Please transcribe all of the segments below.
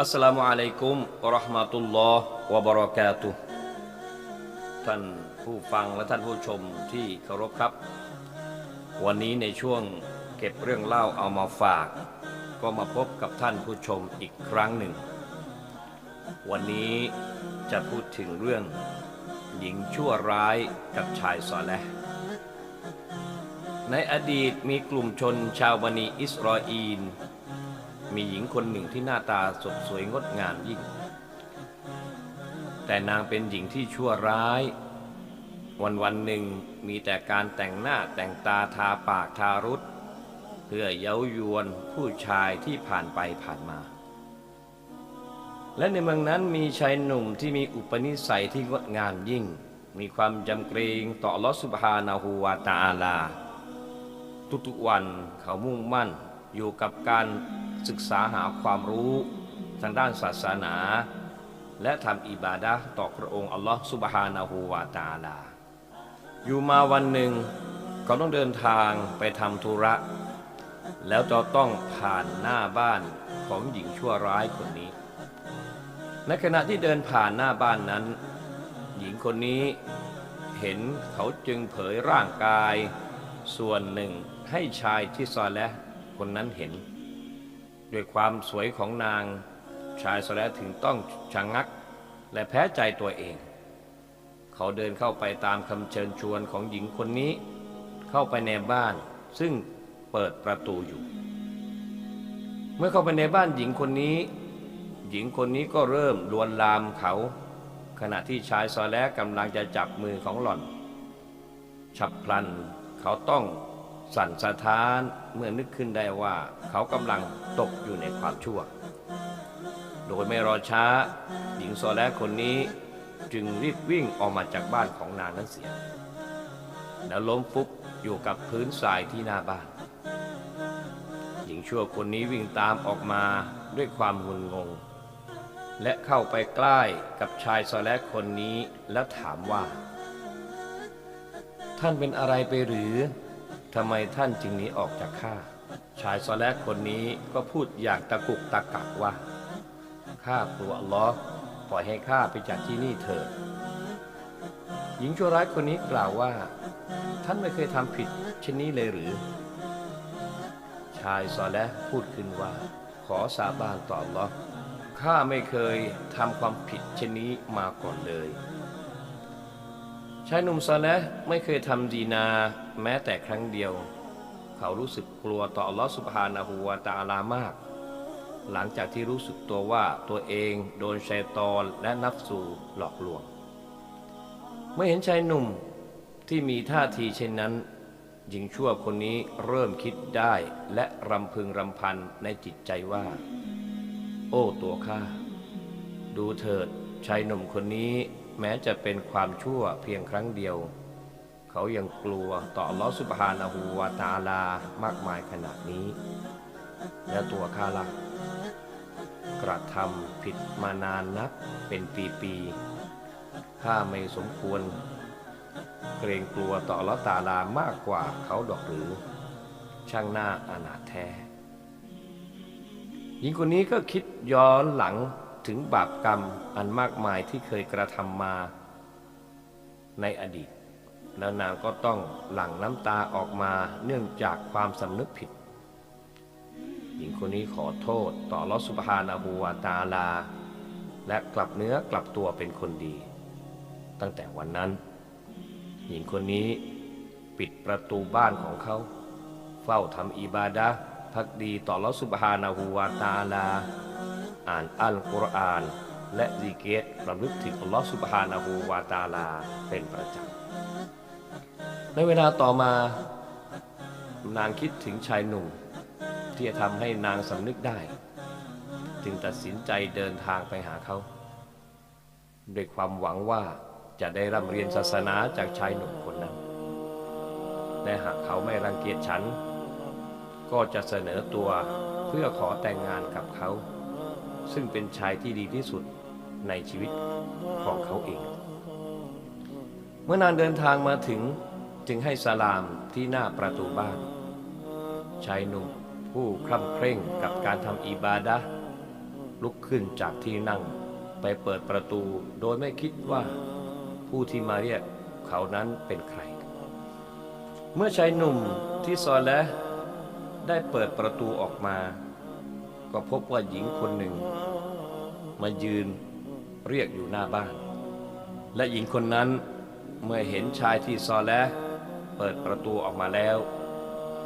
อัสลามุอะลัยกุมวะเราะห์มะตุลลอฮ์วะบะเราะกาตุท่านผู้ฟังและท่านผู้ชมที่เคารพครับ วันนี้ในช่วงเก็บเรื่องเล่าเอามาฝาก ก็มาพบกับท่านผู้ชมอีกครั้งหนึ่ง วันนี้จะพูดถึงเรื่อง หญิงชั่วร้ายกับชายซอแลในอดีตมีกลุ่มชนชาวบันิอิสราเอล มีหญิงคนหนึ่งที่หน้าตาสดสวยงดงามยิ่ง แต่นางเป็นหญิงที่ชั่วร้าย วันวันหนึ่งมีแต่การแต่งหน้าแต่งตาทาปากทารุษ เพื่อเย้ายวนผู้ชายที่ผ่านไปผ่านมา และในเมืองนั้นมีชายหนุ่มที่มีอุปนิสัยที่งดงามยิ่ง มีความจำเกรงต่อลอสุบฮานาหูวาตาอาลา ทุกๆวันเขามุ่งมั่นอยู่กับการ ศึกษาหาความรู้ทางด้านศาสนา และทำอิบาดะห์ต่อพระองค์อัลลอฮฺสุบฮานาหูวาตาลา อยู่มาวันหนึ่งเขาต้องเดินทางไปทำธุระ แล้วจะต้องผ่านหน้าบ้านของหญิงชั่วร้ายคนนี้ ในขณะที่เดินผ่านหน้าบ้านนั้น หญิงคนนี้เห็นเขาจึงเผยร่างกาย ส่วนหนึ่งให้ชายที่ซอและคนนั้นเห็น ด้วยความสวยของนาง ชายซแลถึงต้องชะงงัก และแพ้ใจตัวเอง เขาเดินเข้าไปตามคำเชิญชวนของหญิงคนนี้ เข้าไปในบ้าน ซึ่งเปิดประตูอยู่ เมื่อเข้าไปในบ้านหญิงคนนี้ หญิงคนนี้ก็เริ่มลวนลามเขา ขณะที่ชายซอแลกำลังจะจับมือของหล่อน ฉับพลันเขาต้อง สั่นสะท้านเมื่อนึกขึ้นได้ว่าเขากำลังตกอยู่ในความชั่ว โดยไม่รอช้า หญิงโซแลคนนี้จึงรีบวิ่งออกมาจากบ้านของนางนั้นเสีย แล้วล้มฟุบอยู่กับพื้นทรายที่หน้าบ้าน หญิงชั่วคนนี้วิ่งตามออกมาด้วยความงุนงง และเข้าไปใกล้กับชายโซแลคนนี้แล้วถามว่า ท่านเป็นอะไรไปหรือ ทำไมท่านจึงหนีออกจากข้า ชายซอแลคนนี้ก็พูดอย่างตะกุกตะกักว่า ข้ากลัวอัลลอฮ์ปล่อยให้ข้าไปจากที่นี่เถิด หญิงชั่วร้ายคนนี้กล่าวว่า ท่านไม่เคยทำผิดเช่นนี้เลยหรือ ชายซอแลพูดขึ้นว่า ขอสาบานต่ออัลลอฮ์ข้าไม่เคยทำความผิดเช่นนี้มาก่อนเลย ชายหนุ่มซอแลไม่เคยทำดีนา แม้แต่ครั้งเดียว เขารู้สึกกลัวต่อลอสุบฮานะฮูวตาอาลามาก หลังจากที่รู้สึกตัวว่าตัวเองโดนชัยตอนและนัฟสูหลอกลวง เมื่อเห็นชายหนุ่มที่มีท่าทีเช่นนั้นหญิงชั่วคนนี้เริ่มคิดได้และรำพึงรำพันในจิตใจว่า โอ้ตัวข้าดูเถิดชายหนุ่มคนนี้แม้จะเป็นความชั่วเพียงครั้งเดียว เขายังกลัวต่อลอสุบฮานะฮูวาตาลามากมายขนาดนี้ แล้วตัวข้าล่ะกระทำผิดมานานนับเป็นปีๆข้าไม่สมควร เกรงกลัวต่อลอตาอาลามากกว่าเขาดอกหรือ ช่างหน้าอนาถแท้หญิงคนนี้ก็คิดย้อนหลังถึงบาปกรรมอันมากมายที่เคยกระทำมาในอดีต แล้วนางก็ต้องหลั่งน้ำตาออกมาเนื่องจากความสำนึกผิด หญิงคนนี้ขอโทษต่อลอสุบฮานาหูวาตาลา และกลับเนื้อกลับตัวเป็นคนดี ตั้งแต่วันนั้น หญิงคนนี้ปิดประตูบ้านของเขา เฝ้าทำอิบาดะพักดีต่อลอสุบฮานาหูวาตาลา อ่านอัลกุรอาน และซิกเกตประลึกถึงอัลลอฮฺสุบฮานะฮูวาตาลาเป็นประจำ ในเวลาต่อมานางคิดถึงชายหนุ่ม ที่จะทำให้นางสำนึกได้ จึงตัดสินใจเดินทางไปหาเขา ด้วยความหวังว่าจะได้ร่ำเรียนศาสนาจากชายหนุ่มคนนั้น และหากเขาไม่รังเกียจฉัน ก็จะเสนอตัวเพื่อขอแต่งงานกับเขา ซึ่งเป็นชายที่ดีที่สุดในชีวิตของเขาเอง เมื่อนางเดินทางมาถึง จึงให้สลามที่หน้าประตูบ้านชายหนุ่มผู้คร่ำเคร่งกับการทำอิบาดะลุกขึ้นจากที่นั่งไปเปิดประตูโดยไม่คิดว่าผู้ที่มาเรียกเขานั้นเป็นใคร เมื่อชายหนุ่มที่ซอและได้เปิดประตูออกมา ก็พบว่าหญิงคนหนึ่ง มายืนเรียกอยู่หน้าบ้าน และหญิงคนนั้นเมื่อเห็นชายที่ซอและ เปิดประตูออกมาแล้ว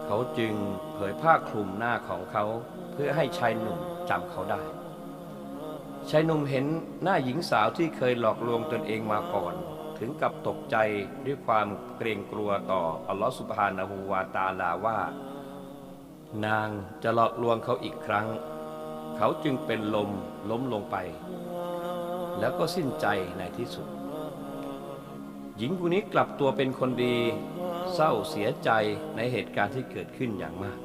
เขาจึงเผยผ้าคลุมหน้าของเขาเพื่อให้ชายหนุ่มจำเขาได้ชายหนุ่มเห็นหน้าหญิงสาวที่เคยหลอกลวงตนเองมาก่อน ถึงกับตกใจด้วยความเกรงกลัวต่ออัลลอฮฺสุบฮานะฮูวาตาลาว่า นางจะหลอกลวงเขาอีกครั้ง เขาจึงเป็นลมล้มลงไป แล้วก็สิ้นใจในที่สุด หญิงผู้นี้กลับตัวเป็นคนดี เศร้าเสียใจในเหตุการณ์ที่เกิดขึ้นอย่างมาก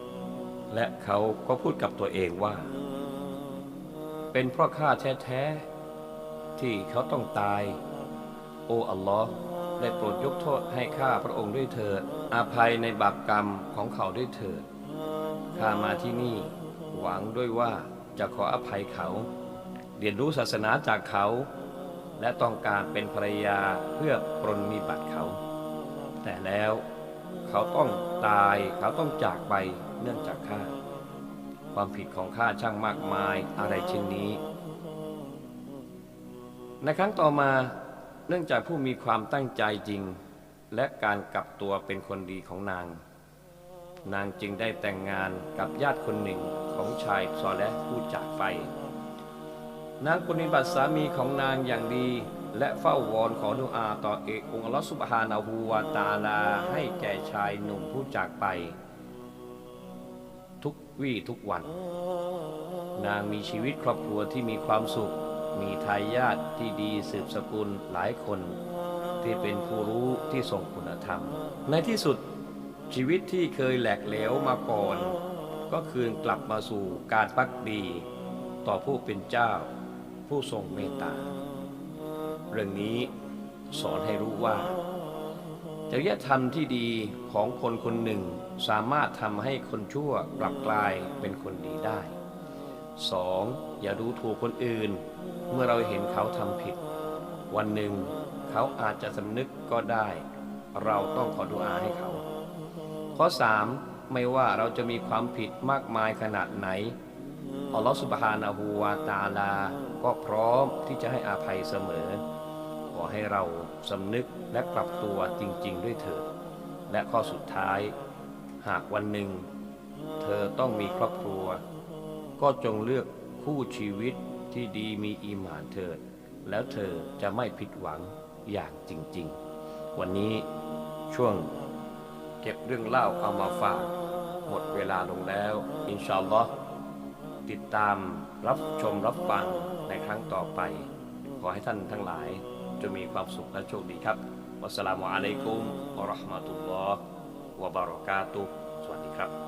และเขาก็พูดกับตัวเองว่า เป็นเพราะข้าแท้ๆที่เขาต้องตาย โอ้อัลลอฮ์ได้โปรดยกโทษให้ข้าพระองค์ด้วยเถิดอาภัยในบาปกรรมของเขาด้วยเถิดข้ามาที่นี่ หวังด้วยว่าจะขออภัยเขา เรียนรู้ศาสนาจากเขา และต้องการเป็นภรรยาเพื่อปรนนิบัติเขา แต่แล้ว เขาต้องตายเขาต้องจากไปเนื่องจากข้า ความผิดของข้าช่างมากมายอะไรเช่นนี้ ในครั้งต่อมาเนื่องจากผู้มีความตั้งใจจริง และการกลับตัวเป็นคนดีของนาง นางจึงได้แต่งงานกับญาติคนหนึ่งของชายซอและผู้จากไป นางปฏิบัติสามีของนางอย่างดี และเฝ้าวอนขอดุอาต่อเอกองค์อัลอสุบฮานาหูวาตาลาให้แก่ชายหนุ่มผู้จากไป ทุกวี่ทุกวัน นางมีชีวิตครอบครัวที่มีความสุข มีทายาทที่ดีสืบสกุลหลายคน ที่เป็นผู้รู้ที่ทรงคุณธรรม ในที่สุดชีวิตที่เคยแหลกเหลวมาก่อน ก็คืนกลับมาสู่การพักดี ต่อผู้เป็นเจ้า ผู้ทรงเมตตา เรื่องนี้สอนให้รู้ว่าจริยธรรมที่ดีของคนคนหนึ่ง สามารถทำให้คนชั่วกลับกลายเป็นคนดีได้ 2. อย่าดูถูกคนอื่น เมื่อเราเห็นเขาทำผิด วันหนึ่ง เขาอาจจะสำนึกก็ได้ เราต้องขอดุอาให้เขา ข้อ 3. ไม่ว่าเราจะมีความผิดมากมายขนาดไหนอัลลอฮฺสุบฮานะฮูวาตาลา ก็พร้อมที่จะให้อาภัยเสมอ อให้เราสำนึกและปรับตัวจริง ๆ ด้วยเถิด และข้อสุดท้าย หากวันหนึ่ง เธอต้องมีครอบครัว ก็จงเลือกคู่ชีวิตที่ดีมีอีหมานเถิด แล้วเธอจะไม่ผิดหวังอย่างจริง ๆ วันนี้ช่วงเก็บเรื่องเล่าเอามาฝาก หมดเวลาลงแล้ว อินชาอัลลอฮ์ติดตามรับชมรับฟังในครั้งต่อไป ขอให้ท่านทั้งหลาย จะมีความสุขและโชคดีครับวัสสลามุอะลัยกุมวะราะห์มะตุลลอฮ์วะบารอกาตุสวัสดีครับ